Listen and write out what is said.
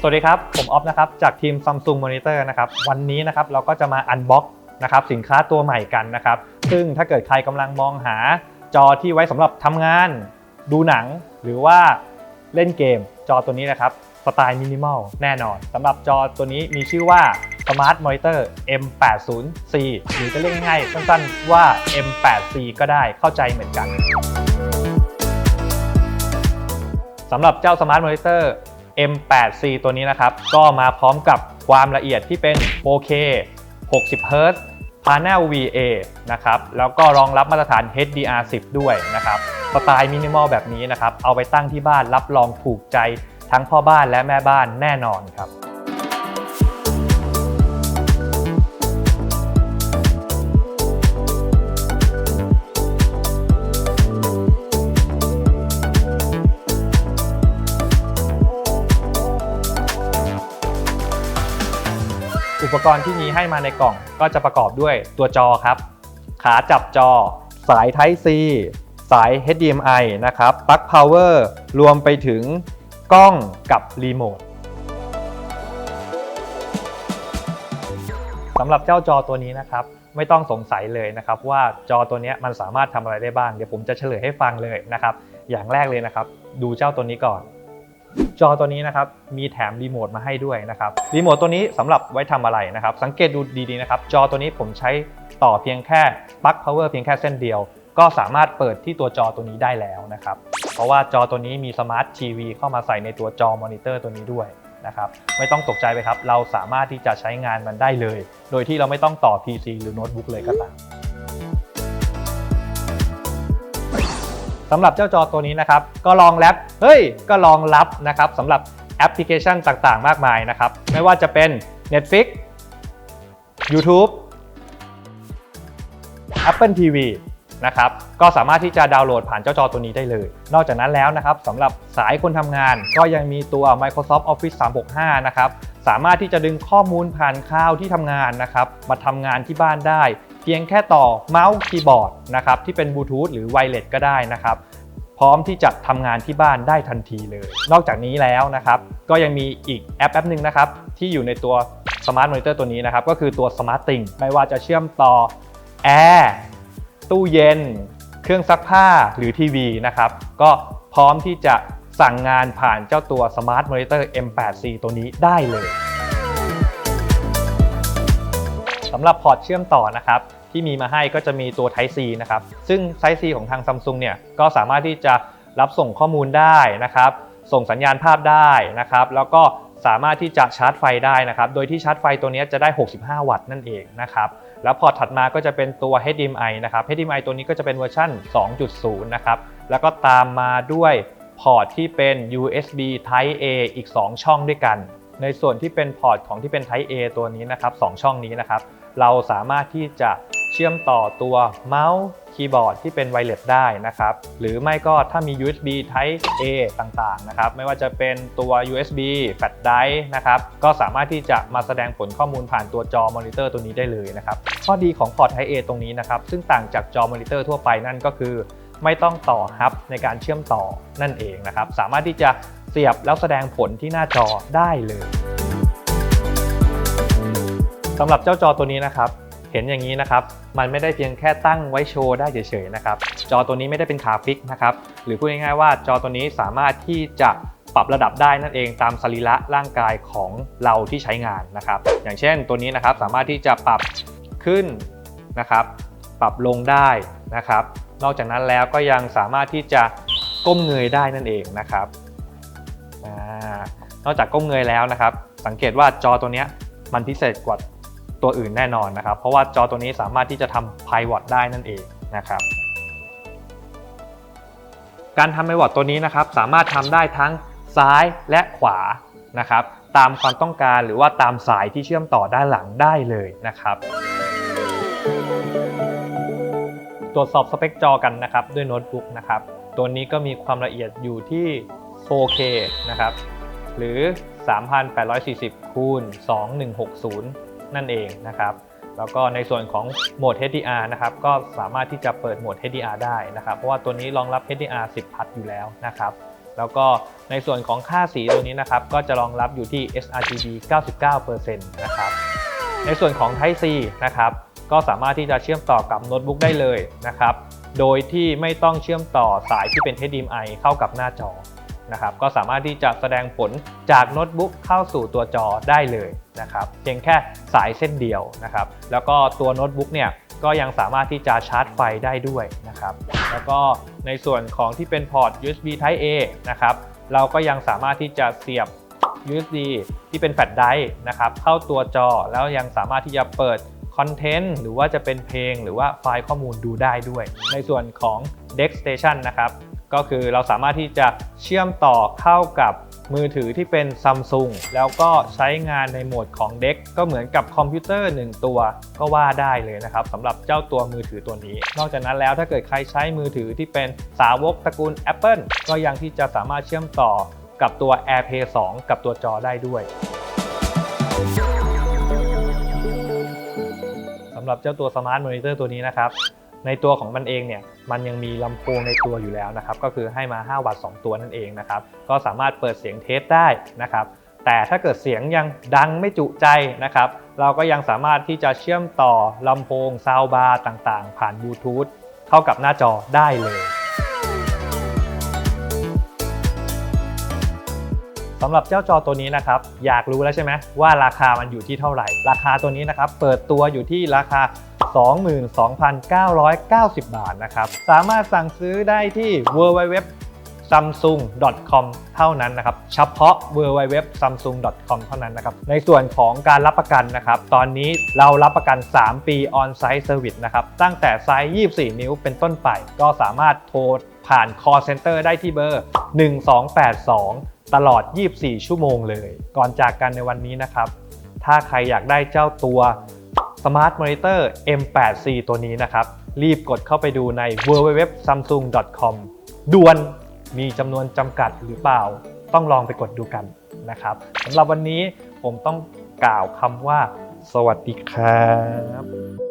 สวัสดีครับ ผมออฟนะครับ จากทีม Samsung Monitor นะครับ วันนี้นะครับเราก็จะมาอันบ็อกนะครับสินค้าตัวใหม่กันนะครับ ซึ่งถ้าเกิดใครกำลังมองหาจอที่ไว้สำหรับทำงาน ดูหนัง หรือว่าเล่นเกม จอตัวนี้นะครับ สไตล์มินิมอลแน่นอนสำหรับจอตัวนี้มีชื่อว่า Smart Monitor M80C หรือจะเรียกง่ายๆสั้นๆว่า M8C ก็ได้เข้าใจเหมือนกันสำหรับเจ้า Smart Monitor M8C ตัวนี้นะครับ ก็มาพร้อมกับความละเอียดที่เป็น 4K 60 Hz Panel VA นะครับ แล้วก็รองรับมาตรฐาน HDR10 ด้วยนะครับ สไตล์มินิมอลแบบนี้นะครับ เอาไปตั้งที่บ้านรับรองถูกใจทั้งพ่อบ้านและแม่บ้านแน่นอนครับ อุปกรณ์ที่มีให้มาในกล่องก็จะประกอบด้วยตัวจอครับ ขาจับจอ สาย Type C สาย HDMI นะครับปลั๊ก power รวมไปถึงกล้องกับรีโมทสำหรับเจ้าจอตัวนี้นะครับ ไม่ต้องสงสัยเลยนะครับว่าจอตัวนี้มันสามารถทำอะไรได้บ้าง เดี๋ยวผมจะเฉลยให้ฟังเลยนะครับ อย่างแรกเลยนะครับ ดูเจ้าตัวนี้ก่อน จอตัวนี้นะครับมีแถมรีโมทมาให้ด้วยนะครับรีโมทตัวนี้สำหรับไว้ทำอะไรนะครับ สังเกตดูดีๆนะครับ จอตัวนี้ผมใช้ต่อเพียงแค่ปลั๊ก power เพียงแค่เส้นเดียว ก็สามารถเปิดที่ตัวจอตัวนี้ได้แล้วนะครับ เพราะว่าจอตัวนี้มีสมาร์ททีวีเข้ามาใส่ในตัวจอมอนิเตอร์ตัวนี้ด้วยนะครับไม่ต้องตกใจไปครับ เราสามารถที่จะใช้งานมันได้เลย โดยที่เราไม่ต้องต่อ PC หรือโน้ตบุ๊กเลยก็ตาม สำหรับเจ้าจอตัวนี้นะครับ ก็รองรับเฮ้ยก็รองรับนะครับสำหรับแอปพลิเคชันต่างๆ มากมายนะครับ ไม่ว่าจะเป็น Netflix YouTube Apple TV นะครับ ก็สามารถที่จะดาวน์โหลดผ่านเจ้าจอตัวนี้ได้เลย นอกจากนั้นแล้วนะครับสำหรับสายคนทำงาน ก็ยังมีตัว Microsoft Office 365 นะครับ สามารถที่จะดึงข้อมูลผ่านคลาวด์ที่ทำงานนะครับ มาทำงานที่บ้านได้ เพียงแค่ต่อเมาส์คีย์บอร์ดนะครับที่เป็นบลูทูธหรือไวเลสก็ได้นะครับพร้อมที่จะทำงานที่บ้านได้ทันทีเลย นอกจากนี้แล้วนะครับก็ยังมีอีกแอปแอปหนึ่งนะครับที่อยู่ในตัว Smart Monitor ตัวนี้นะครับก็คือตัว Smart Thing ไม่ว่าจะเชื่อมต่อแอร์ตู้เย็น เครื่องซักผ้าหรือทีวีนะครับก็พร้อมที่จะสั่งงานผ่านเจ้าตัว Smart Monitor M8C ตัวนี้ได้เลย สำหรับพอร์ตเชื่อมต่อนะครับที่มีมาให้ก็จะมีตัว Type C นะครับซึ่ง Type C ของทาง Samsung เนี่ยก็สามารถที่จะรับส่งข้อมูลได้นะครับ ส่งสัญญาณภาพได้นะครับ แล้วก็สามารถที่จะชาร์จไฟได้นะครับ โดยที่ชาร์จไฟตัวนี้จะได้ 65 วัตต์นั่นเองนะครับ แล้วพอร์ตถัดมาก็จะเป็นตัว HDMI นะครับ HDMI ตัวนี้ก็จะเป็นเวอร์ชัน2.0 นะครับ แล้วก็ตามมาด้วยพอร์ตที่เป็น USB Type A อีก 2 ช่องด้วยกัน ในส่วนที่เป็นพอร์ตของที่เป็น Type A ตัวนี้นะครับ 2 ช่องนี้นะครับ เราสามารถที่จะเชื่อมต่อตัวเมาส์คีย์บอร์ดที่เป็นไวเลสได้นะครับ หรือไม่ก็ถ้ามี USB Type A ต่างๆนะครับ ไม่ว่าจะเป็นตัว USB Flash Drive นะครับ ก็สามารถที่จะมาแสดงผลข้อมูลผ่านตัวจอมอนิเตอร์ตัวนี้ได้เลยนะครับ ข้อดีของพอร์ต Type A ตรงนี้นะครับ ซึ่งต่างจากจอมอนิเตอร์ทั่วไปนั่นก็คือ ไม่ต้องต่อฮับในการเชื่อมต่อนั่นเองนะครับ สามารถที่จะเสียบแล้วแสดงผลที่หน้าจอได้เลย สำหรับเจ้าจอตัวนี้นะครับ เห็นอย่างนี้นะครับ มันไม่ได้เพียงแค่ตั้งไว้โชว์ได้เฉยๆนะครับ จอตัวนี้ไม่ได้เป็นขาฟิกนะครับ หรือพูดง่ายๆว่าจอตัวนี้สามารถที่จะปรับระดับได้นั่นเองตามสรีระร่างกายของเราที่ใช้งานนะครับ อย่างเช่นตัวนี้นะครับสามารถที่จะปรับขึ้นนะครับ ปรับลงได้นะครับ นอกจากนั้นแล้วก็ยังสามารถที่จะก้มเงยได้นั่นเองนะครับอนอกจากก้มเงยแล้วนะครับ สังเกตว่าจอตัวนี้มันพิเศษกว่า ตัวอื่นแน่นอนนะครับ เพราะว่าจอตัวนี้สามารถที่จะทำ pivot ได้นั่นเองนะครับ การทำ pivot ตัวนี้นะครับ สามารถทำได้ทั้งซ้ายและขวานะครับ ตามความต้องการหรือว่าตามสายที่เชื่อมต่อด้านหลังได้เลยนะครับตรวจสอบสเปคจอกันนะครับด้วยโน้ตบุ๊กนะครับตัวนี้ก็มีความละเอียดอยู่ที่ 4K นะครับหรือ 3,840คูณ2160 นั่นเองนะครับ แล้วก็ในส่วนของโหมด HDR นะครับ ก็สามารถที่จะเปิดโหมด HDR ได้นะครับ เพราะว่าตัวนี้รองรับ HDR 10 พัทอยู่แล้วนะครับ แล้วก็ในส่วนของค่าสีตัวนี้นะครับ ก็จะรองรับอยู่ที่ sRGB 99%นะครับ ในส่วนของ Type C นะครับ ก็สามารถที่จะเชื่อมต่อกับโน้ตบุ๊กได้เลยนะครับ โดยที่ไม่ต้องเชื่อมต่อสายที่เป็น HDMI เข้ากับหน้าจอ นะครับก็สามารถที่จะแสดงผลจากโน้ตบุ๊กเข้าสู่ตัวจอได้เลยนะครับเพียงแค่สายเส้นเดียวนะครับแล้วก็ตัวโน้ตบุ๊กเนี่ยก็ยังสามารถที่จะชาร์จไฟได้ด้วยนะครับแล้วก็ในส่วนของที่เป็นพอร์ต USB Type A นะครับเราก็ยังสามารถที่จะเสียบ USB ที่เป็นแฟลชไดร์นะครับเข้าตัวจอแล้วยังสามารถที่จะเปิดคอนเทนต์หรือว่าจะเป็นเพลงหรือว่าไฟล์ข้อมูลดูได้ด้วย ในส่วนของ Deck Station นะครับ ก็คือเราสามารถที่จะเชื่อมต่อเข้ากับมือถือที่เป็น Samsung แล้วก็ใช้งานในโหมดของ Deck ก็เหมือนกับคอมพิวเตอร์ 1 ตัวก็ว่าได้เลยนะครับสำหรับเจ้าตัวมือถือตัวนี้ นอกจากนั้นแล้วถ้าเกิดใครใช้มือถือที่เป็นสาวกตระกูล Apple ก็ยังที่จะสามารถเชื่อมต่อกับตัว AirPlay 2 กับตัวจอได้ด้วยสำหรับเจ้าตัว Smart Monitor ตัวนี้นะครับ ในตัวของมันเองเนี่ยมันยังมีลำโพงในตัวอยู่แล้วนะครับก็คือให้มา 5 วัตต์ 2 ตัวนั่นเองนะครับก็สามารถเปิดเสียงเทสได้นะครับแต่ถ้าเกิดเสียงยังดังไม่จุใจนะครับเราก็ยังสามารถที่จะเชื่อมต่อลำโพงซาวบาร์ต่างๆ ผ่านบลูทูธเข้ากับหน้าจอได้เลยสำหรับเจ้าจอตัวนี้นะครับอยากรู้แล้วใช่ไหมว่าราคามันอยู่ที่เท่าไหร่ ราคาตัวนี้นะครับเปิดตัวอยู่ที่ราคา 22,990 บาทนะครับ สามารถสั่งซื้อได้ที่ www samsung.com เท่านั้นนะครับ เฉพาะ www samsung.com เท่านั้นนะครับ ในส่วนของการรับประกันนะครับ ตอนนี้เรารับประกัน 3 ปี on-site service นะครับ ตั้งแต่ไซส์ 24 นิ้วเป็นต้นไป ก็สามารถโทรผ่าน call center ได้ที่เบอร์ 1282 ตลอด 24 ชั่วโมงเลย ก่อนจากกันในวันนี้นะครับ ถ้าใครอยากได้เจ้าตัว Smart Monitor M8C ตัวนี้นะครับ รีบกดเข้าไปดูใน www samsung.com ด่วนมีจำนวนจำกัดหรือเปล่า ต้องลองไปกดดูกันนะครับสำหรับวันนี้ผมต้องกล่าวคำว่า สวัสดีครับ